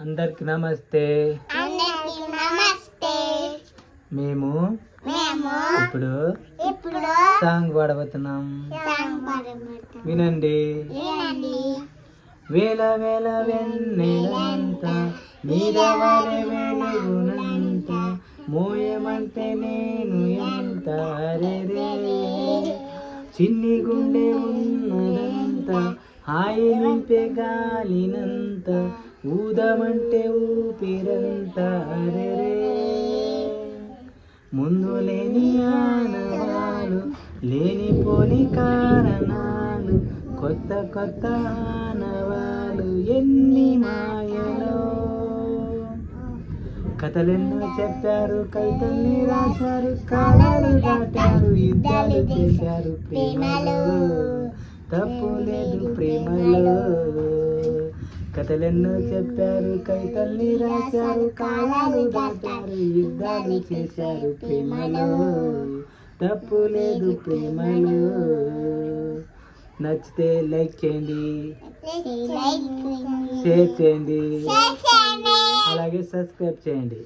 అందరికి నమస్తే. మేము ఇప్పుడు ఇప్పుడు సాంగ్ పాడబోతున్నాం. వినండి. వేల వేల వెన్నెలంత మీద వెలుగునంత మోయమంటే నేను ఎంత? చిన్ని గుండె ఉన్నదంత హాయి నింపే గాలినంత ఊదమంటే ఊపిరంత అరే ముందు లేని ఆనవాలు లేనిపోని కారణాలు కొత్త కొత్త ఆనవాలు ఎన్ని మాయలో. కథలెన్నో చెప్పారు కవితల్ని రాశారు కాలాలు దాటారు యుద్ధాలు చేశారు ప్రేమలో. తప్పు లేదు ప్రేమలో. కథలెన్నో చెప్పారు కవితల్ని రాశారు కాలాలు దాటారు యుద్ధాలు చేశారు ప్రేమలో. తప్పు లేదు ప్రేమలో. నచ్చితే లైక్ చేయండి షేర్ చేయండి. అలాగే సబ్స్క్రైబ్ చేయండి.